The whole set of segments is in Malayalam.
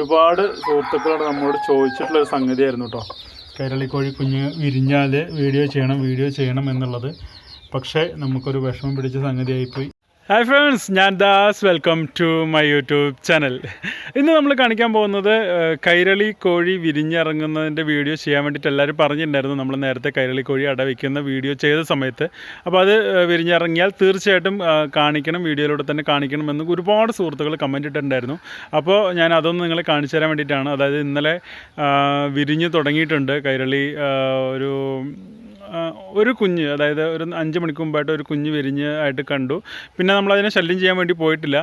ഒരുപാട് സുഹൃത്തുക്കളോട് നമ്മോട് ചോദിച്ചിട്ടുള്ള ഒരു സംഗതിയായിരുന്നു കേട്ടോ കൈരളിക്കോഴി കുഞ്ഞ് വിരിഞ്ഞാൽ വീഡിയോ ചെയ്യണം വീഡിയോ ചെയ്യണം എന്നുള്ളത്. പക്ഷേ നമുക്കൊരു വിഷമം പിടിച്ച സംഗതിയായിപ്പോയി. ഹായ് ഫ്രണ്ട്സ് ഞാൻ Das. Welcome to my YouTube channel ഇന്ന് നമ്മൾ കാണിക്കാൻ പോകുന്നത് കൈരളി കോഴി വിരിഞ്ഞിറങ്ങുന്നതിന്റെ വീഡിയോ ചെയ്യാൻ വേണ്ടിയിട്ട് എല്ലാവരും പറഞ്ഞിട്ടുണ്ടായിരുന്നു. നമ്മൾ നേരത്തെ കൈരളി കോഴി അട വയ്ക്കുന്ന വീഡിയോ ചെയ്ത സമയത്ത്. അപ്പോൾ അത് വിരിഞ്ഞിറങ്ങിയാൽ തീർച്ചയായിട്ടും കാണിക്കണം വീഡിയോയിലൂടെ തന്നെ കാണിക്കണം എന്ന് ഒരുപാട് സുഹൃത്തുക്കൾ കമന്റ് ഇട്ടിട്ടുണ്ടായിരുന്നു. അപ്പോൾ ഞാൻ അതൊന്ന് നിങ്ങളെ കാണിച്ചു തരാൻ വേണ്ടിയിട്ടാണ്. അതായത് ഇന്നലെ വിരിഞ്ഞ് തുടങ്ങിയിട്ടുണ്ട് കൈരളി ഒരു ഒരു കുഞ്ഞ് അതായത് ഒരു അഞ്ച് മണിക്ക് മുമ്പായിട്ട് ഒരു കുഞ്ഞ് വിരിഞ്ഞ് ആയിട്ട് കണ്ടു. പിന്നെ നമ്മൾ അതിനെ ശല്യം ചെയ്യാൻ വേണ്ടി പോയിട്ടില്ല.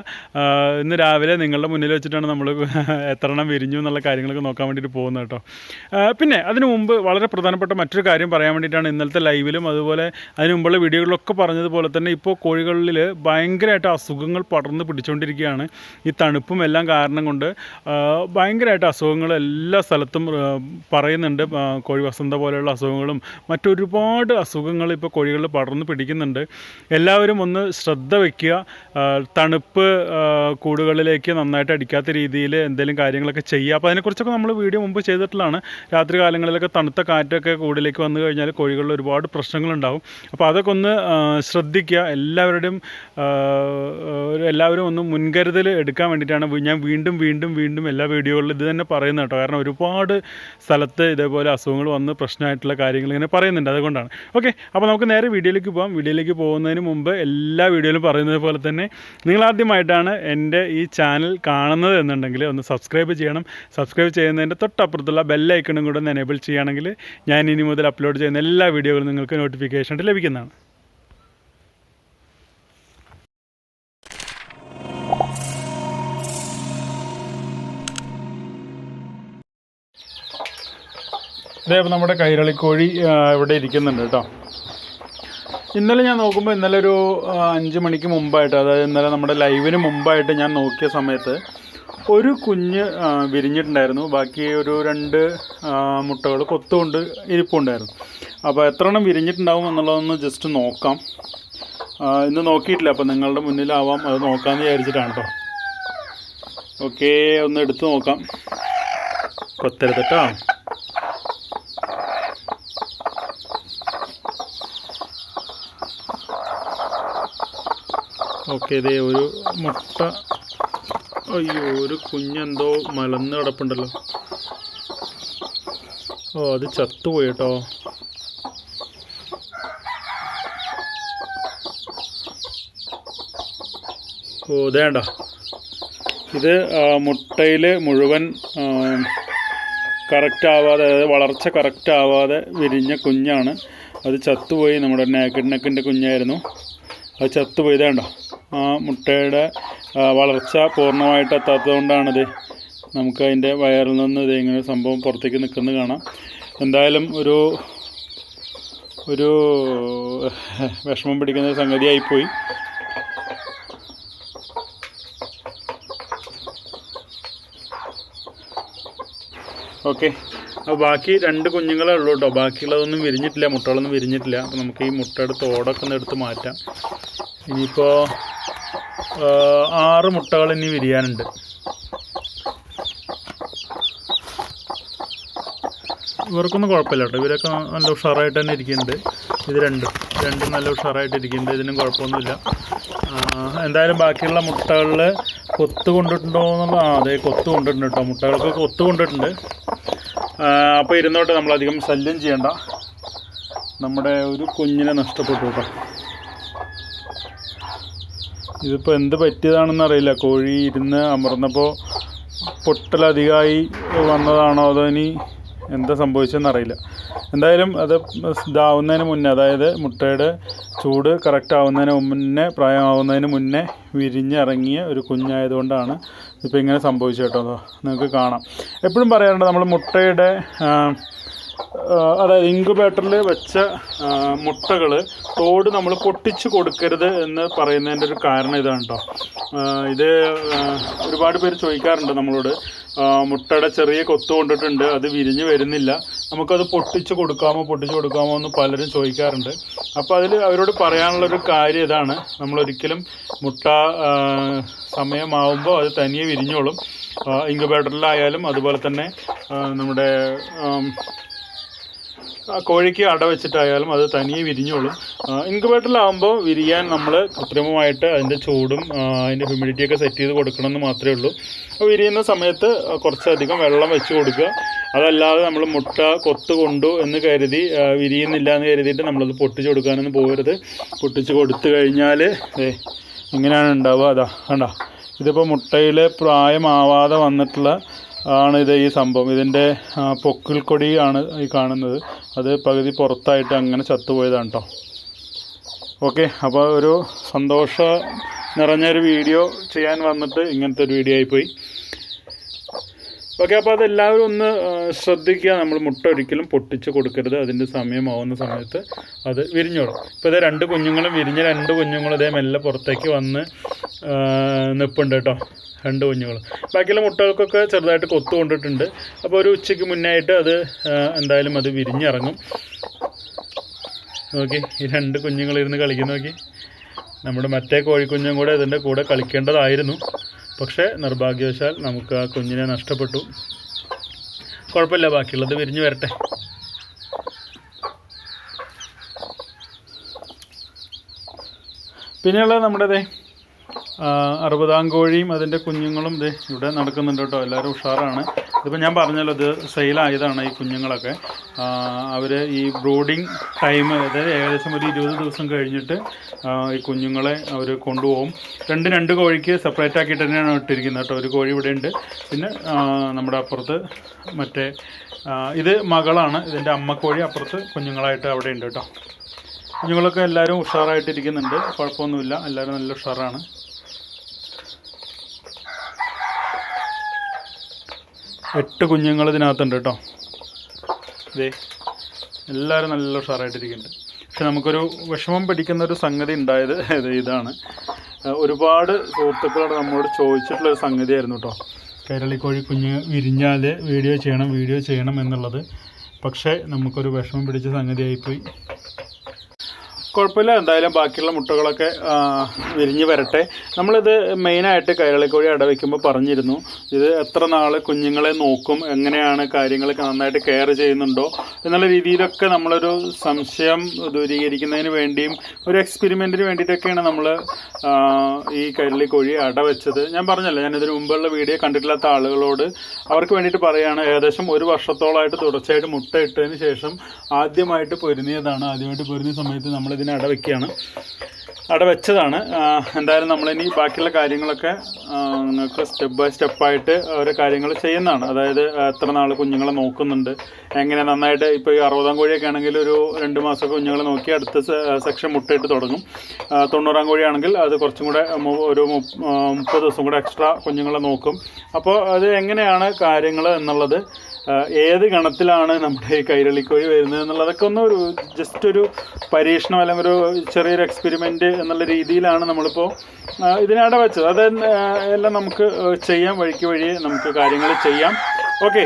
ഇന്ന് രാവിലെ നിങ്ങളുടെ മുന്നിൽ വെച്ചിട്ടാണ് നമ്മൾ എത്ര എണ്ണം വിരിഞ്ഞു എന്നുള്ള കാര്യങ്ങളൊക്കെ നോക്കാൻ വേണ്ടിയിട്ട് പോകുന്നത് കേട്ടോ. പിന്നെ അതിനു മുമ്പ് വളരെ പ്രധാനപ്പെട്ട മറ്റൊരു കാര്യം പറയാൻ വേണ്ടിയിട്ടാണ് ഇന്നലത്തെ ലൈവിലും അതുപോലെ അതിന് മുമ്പുള്ള വീഡിയോകളിലൊക്കെ പറഞ്ഞതുപോലെ തന്നെ ഇപ്പോൾ കോഴികളിൽ ഭയങ്കരമായിട്ട് അസുഖങ്ങൾ പടർന്ന് പിടിച്ചുകൊണ്ടിരിക്കുകയാണ്. ഈ തണുപ്പും എല്ലാം കാരണം കൊണ്ട് ഭയങ്കരമായിട്ട് അസുഖങ്ങൾ എല്ലാ സ്ഥലത്തും പറയുന്നുണ്ട്. കോഴി വസന്ത പോലെയുള്ള അസുഖങ്ങളും മറ്റൊരുപാട് അസുഖങ്ങൾ ഇപ്പോൾ കോഴികളിൽ പടർന്ന് പിടിക്കുന്നുണ്ട്. എല്ലാവരും ഒന്ന് ശ്രദ്ധ വയ്ക്കുക തണുപ്പ് കൂടുകളിലേക്ക് നന്നായിട്ട് അടിക്കാത്ത രീതിയിൽ എന്തെങ്കിലും കാര്യങ്ങളൊക്കെ ചെയ്യുക. അപ്പോൾ അതിനെക്കുറിച്ചൊക്കെ നമ്മൾ വീഡിയോ മുമ്പ് ചെയ്തിട്ടുള്ളതാണ്. രാത്രി കാലങ്ങളിലൊക്കെ തണുത്ത കാറ്റൊക്കെ കൂടിലേക്ക് വന്നു കഴിഞ്ഞാൽ കോഴികളിൽ ഒരുപാട് പ്രശ്നങ്ങളുണ്ടാവും. അപ്പോൾ അതൊക്കെ ഒന്ന് ശ്രദ്ധിക്കുക. എല്ലാവരുടെയും എല്ലാവരും ഒന്ന് മുൻകരുതൽ എടുക്കാൻ വേണ്ടിയിട്ടാണ് ഞാൻ വീണ്ടും വീണ്ടും വീണ്ടും എല്ലാ വീഡിയോകളിലും ഇത് തന്നെ പറയുന്നത് കേട്ടോ. കാരണം ഒരുപാട് സ്ഥലത്ത് ഇതേപോലെ അസുഖങ്ങൾ വന്ന് പ്രശ്നമായിട്ടുള്ള കാര്യങ്ങൾ ഇങ്ങനെ പറയുന്നുണ്ട്. അതുകൊണ്ടാണ് ഓക്കെ അപ്പോൾ നമുക്ക് നേരെ വീഡിയോയിലേക്ക് പോകാം വീഡിയോയിലേക്ക് പോകുന്നതിന് മുമ്പ് എല്ലാ വീഡിയോയിലും പറയുന്നത് പോലെ തന്നെ നിങ്ങൾ ആദ്യമായിട്ടാണ് എന്റെ ഈ ചാനൽ കാണുന്നത് എന്നുണ്ടെങ്കിൽ ഒന്ന് സബ്സ്ക്രൈബ് ചെയ്യണം. സബ്സ്ക്രൈബ് ചെയ്യുന്നതിന്റെ തൊട്ടപ്പുറത്തുള്ള ബെല്ലൈക്കണും കൂടെ ഒന്ന് എനേബിൾ ചെയ്യുകയാണെങ്കിൽ ഞാൻ ഇനി മുതൽ അപ്ലോഡ് ചെയ്യുന്ന എല്ലാ വീഡിയോകളും നിങ്ങൾക്ക് നോട്ടിഫിക്കേഷൻ ലഭിക്കുന്നതാണ്. ഇതേ ഇപ്പം നമ്മുടെ കൈരളിക്കോഴി ഇവിടെ ഇരിക്കുന്നുണ്ട് കേട്ടോ. ഇന്നലെ ഞാൻ നോക്കുമ്പോൾ ഇന്നലെ ഒരു അഞ്ച് മണിക്ക് മുമ്പായിട്ട് അതായത് ഇന്നലെ നമ്മുടെ ലൈവിന് മുമ്പായിട്ട് ഞാൻ നോക്കിയ സമയത്ത് ഒരു കുഞ്ഞ് വിരിഞ്ഞിട്ടുണ്ടായിരുന്നു. ബാക്കി ഒരു രണ്ട് മുട്ടകൾ കൊത്തുകൊണ്ട് ഇരിപ്പുണ്ടായിരുന്നു. അപ്പോൾ എത്ര എണ്ണം വിരിഞ്ഞിട്ടുണ്ടാവും എന്നുള്ളതൊന്ന് ജസ്റ്റ് നോക്കാം. ഇന്ന് നോക്കിയിട്ടില്ല അപ്പോൾ നിങ്ങളുടെ മുന്നിലാവാം. അത് നോക്കാമെന്ന് വിചാരിച്ചിട്ടാണ് കേട്ടോ. ഓക്കെ ഒന്ന് എടുത്ത് നോക്കാം. കൊത്തരുത് കേട്ടോ. ഓക്കെ ഇതേ ഒരു മുട്ട. അയ്യോ ഒരു കുഞ്ഞെന്തോ മലന്ന് കിടപ്പുണ്ടല്ലോ. ഓ അത് ചത്തുപോയി കേട്ടോ ഓ ഇതേണ്ട ഇത് മുട്ടയിൽ മുഴുവൻ കറക്റ്റ് ആവാതെ അതായത് വളർച്ച കറക്റ്റ് ആവാതെ വിരിഞ്ഞ കുഞ്ഞാണ്. അത് ചത്തുപോയി നമ്മുടെ നാക്കഡ് നെക്കിന്റെ കുഞ്ഞായിരുന്നു. അത് ചത്തുപോയി ഇതേണ്ട ആ മുട്ടയുടെ വളർച്ച പൂർണമായിട്ട് എത്താത്തതുകൊണ്ടാണിത്. നമുക്ക് അതിന്റെ വയറിൽ നിന്ന് ഇത് ഇങ്ങനെ സംഭവം പുറത്തേക്ക് നിൽക്കുന്നത് കാണാം. എന്തായാലും ഒരു ഒരു വിഷമം പിടിക്കുന്ന സംഗതിയായിപ്പോയി ഓക്കെ. അപ്പോൾ ബാക്കി രണ്ട് കുഞ്ഞുങ്ങളേ ഉള്ളൂ കേട്ടോ. ബാക്കിയുള്ളതൊന്നും വിരിഞ്ഞിട്ടില്ല മുട്ടകളൊന്നും വിരിഞ്ഞിട്ടില്ല. അപ്പോൾ നമുക്ക് ഈ മുട്ടയുടെ തോടൊക്കെ ഒന്ന് എടുത്ത് മാറ്റാം. ഇനിയിപ്പോൾ ആറ് മുട്ടകൾ ഇനി വിരിയാനുണ്ട്. ഇവർക്കൊന്നും കുഴപ്പമില്ല കേട്ടോ. ഇവരൊക്കെ നല്ല ഉഷാറായിട്ട് തന്നെ ഇരിക്കുന്നുണ്ട്. ഇത് രണ്ടും. രണ്ടും നല്ല ഉഷാറായിട്ട് ഇരിക്കുന്നുണ്ട്. ഇതിനും കുഴപ്പമൊന്നുമില്ല. എന്തായാലും ബാക്കിയുള്ള മുട്ടകളിൽ കൊത്ത് കൊണ്ടിട്ടുണ്ടോ എന്നുള്ള ആ അതെ കൊത്ത് കൊണ്ടിട്ടുണ്ട് കേട്ടോ. മുട്ടകൾക്ക് കൊത്ത് കൊണ്ടിട്ടുണ്ട്. അപ്പോൾ ഇരുന്നോട്ടെ നമ്മളധികം ശല്യം ചെയ്യണ്ട. നമ്മുടെ ഒരു കുഞ്ഞിനെ നഷ്ടപ്പെട്ടു കേട്ടോ. ഇതിപ്പോൾ എന്ത് പറ്റിയതാണെന്ന് അറിയില്ല. കോഴി ഇരുന്ന് അമർന്നപ്പോൾ പൊട്ടലധികമായി വന്നതാണോ അതോ ഇനി എന്താ സംഭവിച്ചതെന്ന് അറിയില്ല. എന്തായാലും അത് ഇതാവുന്നതിന് മുന്നേ അതായത് മുട്ടയുടെ ചൂട് കറക്റ്റ് ആവുന്നതിന് മുന്നേ പ്രായമാവുന്നതിന് മുന്നേ വിരിഞ്ഞിറങ്ങിയ ഒരു കുഞ്ഞായതുകൊണ്ടാണ് ഇപ്പോൾ ഇങ്ങനെ സംഭവിച്ചു കേട്ടോ. നിങ്ങൾക്ക് കാണാം. എപ്പോഴും പറയാറുണ്ട് നമ്മൾ മുട്ടയുടെ അതായത് ഇൻക്യുബേറ്ററിൽ വെച്ച മുട്ടകൾ തോട് നമ്മൾ പൊട്ടിച്ച് കൊടുക്കരുത് എന്ന് പറയുന്നതിന്റെ ഒരു കാരണം ഇതാണ് കേട്ടോ ഇത് ഒരുപാട് പേര് ചോദിക്കാറുണ്ട് നമ്മളോട്. മുട്ടയുടെ ചെറിയ കൊത്ത് കൊണ്ടിട്ടുണ്ട് അത് വിരിഞ്ഞ് വരുന്നില്ല. നമുക്കത് പൊട്ടിച്ച് കൊടുക്കാമോ പൊട്ടിച്ച് കൊടുക്കാമോ എന്ന് പലരും ചോദിക്കാറുണ്ട്. അപ്പോൾ അതിൽ അവരോട് പറയാനുള്ളൊരു കാര്യം ഇതാണ്. നമ്മളൊരിക്കലും മുട്ട സമയമാവുമ്പോൾ അത് തനിയെ വിരിഞ്ഞോളും. ഇൻക്യുബേറ്ററിലായാലും അതുപോലെ തന്നെ നമ്മുടെ കോഴിക്ക് അട വെച്ചിട്ടായാലും അത് തനിയെ വിരിഞ്ഞോളും. ഇൻക്യുബേറ്ററിലാകുമ്പോൾ വിരിയാൻ നമ്മൾ കൃത്രിമമായിട്ട് അതിന്റെ ചൂടും അതിന്റെ ഹ്യൂമിഡിറ്റിയൊക്കെ സെറ്റ് ചെയ്ത് കൊടുക്കണം എന്ന് മാത്രമേ ഉള്ളൂ. അപ്പോൾ വിരിയുന്ന സമയത്ത് കുറച്ചധികം വെള്ളം വെച്ച് കൊടുക്കുക. അതല്ലാതെ നമ്മൾ മുട്ട കൊത്ത് കൊണ്ടു എന്ന് കരുതി വിരിയുന്നില്ല എന്ന് കരുതിയിട്ട് നമ്മളത് പൊട്ടിച്ച് കൊടുക്കാനൊന്നും പോകരുത്. പൊട്ടിച്ച് കൊടുത്തു കഴിഞ്ഞാൽ ഇങ്ങനെയാണ് ഉണ്ടാവുക. അതാ കണ്ടോ? ഇതിപ്പോൾ മുട്ടയിൽ പ്രായമാവാതെ വന്നിട്ടുള്ള ആണ് ഇത് ഈ സംഭവം. ഇതിന്റെ പൊക്കിൽ കൊടിയാണ് ഈ കാണുന്നത്. അത് പകുതി പുറത്തായിട്ട് അങ്ങനെ ചത്തുപോയതാണ് കേട്ടോ ഓക്കെ അപ്പോൾ ഒരു സന്തോഷ നിറഞ്ഞൊരു വീഡിയോ ചെയ്യാൻ വന്നിട്ട് ഇങ്ങനത്തെ ഒരു വീഡിയോ ആയിപ്പോയി. ഓക്കെ അപ്പോൾ അതെല്ലാവരും ഒന്ന് ശ്രദ്ധിക്കുക. നമ്മൾ മുട്ട ഒരിക്കലും പൊട്ടിച്ച് കൊടുക്കരുത്. അതിന്റെ സമയമാവുന്ന സമയത്ത് അത് വിരിഞ്ഞോളും. ഇപ്പോൾ ഇതേ രണ്ട് കുഞ്ഞുങ്ങളും വിരിഞ്ഞ രണ്ട് കുഞ്ഞുങ്ങളും ഇതേ മെല്ലെ പുറത്തേക്ക് വന്ന് നിൽപ്പുണ്ട് കേട്ടോ രണ്ട് കുഞ്ഞുങ്ങൾ. ബാക്കിയുള്ള മുട്ടകൾക്കൊക്കെ ചെറുതായിട്ട് കൊത്തു കൊണ്ടിട്ടുണ്ട്. അപ്പോൾ ഒരു ഉച്ചയ്ക്ക് മുന്നായിട്ട് അത് എന്തായാലും അത് വിരിഞ്ഞിറങ്ങും. നോക്കി ഈ രണ്ട് കുഞ്ഞുങ്ങൾ ഇരുന്ന് കളിക്കുന്ന നോക്കി നമ്മുടെ മറ്റേ കോഴിക്കുഞ്ഞും കൂടെ ഇതിന്റെ കൂടെ കളിക്കേണ്ടതായിരുന്നു. പക്ഷേ നിർഭാഗ്യവശാൽ നമുക്ക് ആ കുഞ്ഞിനെ നഷ്ടപ്പെട്ടു. കുഴപ്പമില്ല ബാക്കിയുള്ളത് വിരിഞ്ഞു വരട്ടെ. പിന്നെയുള്ളത് നമ്മുടെ അറുപതാം കോഴിയും അതിന്റെ കുഞ്ഞുങ്ങളും ഇത് ഇവിടെ നടക്കുന്നുണ്ട് കേട്ടോ. എല്ലാവരും ഉഷാറാണ്. ഇതിപ്പോൾ ഞാൻ പറഞ്ഞല്ലോ ഇത് സെയിലായതാണ് ഈ കുഞ്ഞുങ്ങളൊക്കെ. അവർ ഈ ബ്രോഡിങ് ടൈം അതായത് ഏകദേശം ഒരു ഇരുപത് ദിവസം കഴിഞ്ഞിട്ട് ഈ കുഞ്ഞുങ്ങളെ അവർ കൊണ്ടുപോകും. രണ്ട് രണ്ട് കോഴിക്ക് സെപ്പറേറ്റ് ആക്കിയിട്ട് തന്നെയാണ് ഇട്ടിരിക്കുന്നത് കേട്ടോ. ഒരു കോഴി ഇവിടെ ഉണ്ട്. പിന്നെ നമ്മുടെ അപ്പുറത്ത് മറ്റേ ഇത് മകളാണ്. ഇതിന്റെ അമ്മക്കോഴി അപ്പുറത്ത് കുഞ്ഞുങ്ങളായിട്ട് അവിടെ ഉണ്ട് കേട്ടോ. കുഞ്ഞുങ്ങളൊക്കെ എല്ലാവരും ഉഷാറായിട്ടിരിക്കുന്നുണ്ട്. കുഴപ്പമൊന്നുമില്ല. എല്ലാവരും നല്ല ഉഷാറാണ്. എട്ട് കുഞ്ഞുങ്ങൾ ഇതിനകത്തുണ്ട് കേട്ടോ. ഇതേ എല്ലാവരും നല്ല ഉഷാറായിട്ടിരിക്കുന്നുണ്ട്. പക്ഷെ നമുക്കൊരു വിഷമം പിടിക്കുന്ന ഒരു സംഗതി ഉണ്ടായത് ഇത് ഇതാണ്. ഒരുപാട് സുഹൃത്തുക്കളോട് നമ്മോട് ചോദിച്ചിട്ടുള്ളൊരു സംഗതിയായിരുന്നു കേട്ടോ. കൈരളിക്കോഴി കുഞ്ഞ് വിരിഞ്ഞാൽ വീഡിയോ ചെയ്യണം വീഡിയോ ചെയ്യണം എന്നുള്ളത്. പക്ഷേ നമുക്കൊരു വിഷമം പിടിച്ച സംഗതിയായിപ്പോയി. കുഴപ്പമില്ല. എന്തായാലും ബാക്കിയുള്ള മുട്ടകളൊക്കെ വിരിഞ്ഞു വരട്ടെ. നമ്മളിത് മെയിനായിട്ട് കൈരളിക്കോഴി അടവയ്ക്കുമ്പോൾ പറഞ്ഞിരുന്നു. ഇത് എത്ര നാൾ കുഞ്ഞുങ്ങളെ നോക്കും എങ്ങനെയാണ് കാര്യങ്ങളൊക്കെ നന്നായിട്ട് കെയർ ചെയ്യുന്നുണ്ടോ എന്നുള്ള രീതിയിലൊക്കെ നമ്മളൊരു സംശയം ദൂരീകരിക്കുന്നതിന് വേണ്ടിയും ഒരു എക്സ്പെരിമെന്റിന് വേണ്ടിയിട്ടൊക്കെയാണ് നമ്മൾ ഈ കൈരളിക്കോഴി അടവെച്ചത് ഞാൻ പറഞ്ഞല്ലോ ഞാൻ ഇതിന് മുമ്പുള്ള വീഡിയോ കണ്ടിട്ടില്ലാത്ത ആളുകളോട് അവർക്ക് വേണ്ടിയിട്ട് പറയുകയാണ് ഏകദേശം ഒരു വർഷത്തോളമായിട്ട് തുടർച്ചയായിട്ട് മുട്ട ഇട്ടതിന് ശേഷം ആദ്യമായിട്ട് പൊരുന്നിയതാണ് ആദ്യമായിട്ട് പൊരുന്നിയ സമയത്ത് നമ്മളിതിനെ അടവെക്കുകയാണ്. അടവെച്ചതാണ്. എന്തായാലും നമ്മളിനി ബാക്കിയുള്ള കാര്യങ്ങളൊക്കെ നിങ്ങൾക്ക് സ്റ്റെപ്പ് ബൈ സ്റ്റെപ്പായിട്ട് ഓരോ കാര്യങ്ങൾ ചെയ്യുന്നതാണ്. അതായത് എത്ര നാൾ കുഞ്ഞുങ്ങളെ നോക്കുന്നുണ്ട്. എങ്ങനെ നന്നായിട്ട് ഇപ്പോൾ ഈ അറുപതാം കോഴിയൊക്കെ ആണെങ്കിൽ ഒരു രണ്ട് മാസമൊക്കെ കുഞ്ഞുങ്ങളെ നോക്കി അടുത്ത സെക്ഷൻ മുട്ടയിട്ട് തുടങ്ങും. തൊണ്ണൂറാം കോഴിയാണെങ്കിൽ അത് കുറച്ചും കൂടെ ഒരു മുപ്പത് ദിവസം കൂടെ എക്സ്ട്രാ കുഞ്ഞുങ്ങളെ നോക്കും. അപ്പോൾ അത് എങ്ങനെയാണ് കാര്യങ്ങൾ എന്നുള്ളത് ഏത് ഗണത്തിലാണ് നമ്മുടെ ഈ കൈരളിക്കോഴി വരുന്നത് എന്നുള്ളതൊക്കെ ഒന്ന് ഒരു ജസ്റ്റ് ഒരു പരീക്ഷണം അല്ലെങ്കിൽ ഒരു ചെറിയൊരു എക്സ്പെരിമെന്റ് എന്നുള്ള രീതിയിലാണ് നമ്മളിപ്പോൾ ആ, ഇതിനവിടെ വെച്ചത്. അത് എല്ലാം നമുക്ക് ചെയ്യാം. വഴിക്ക് വഴി നമുക്ക് കാര്യങ്ങൾ ചെയ്യാം. ഓക്കെ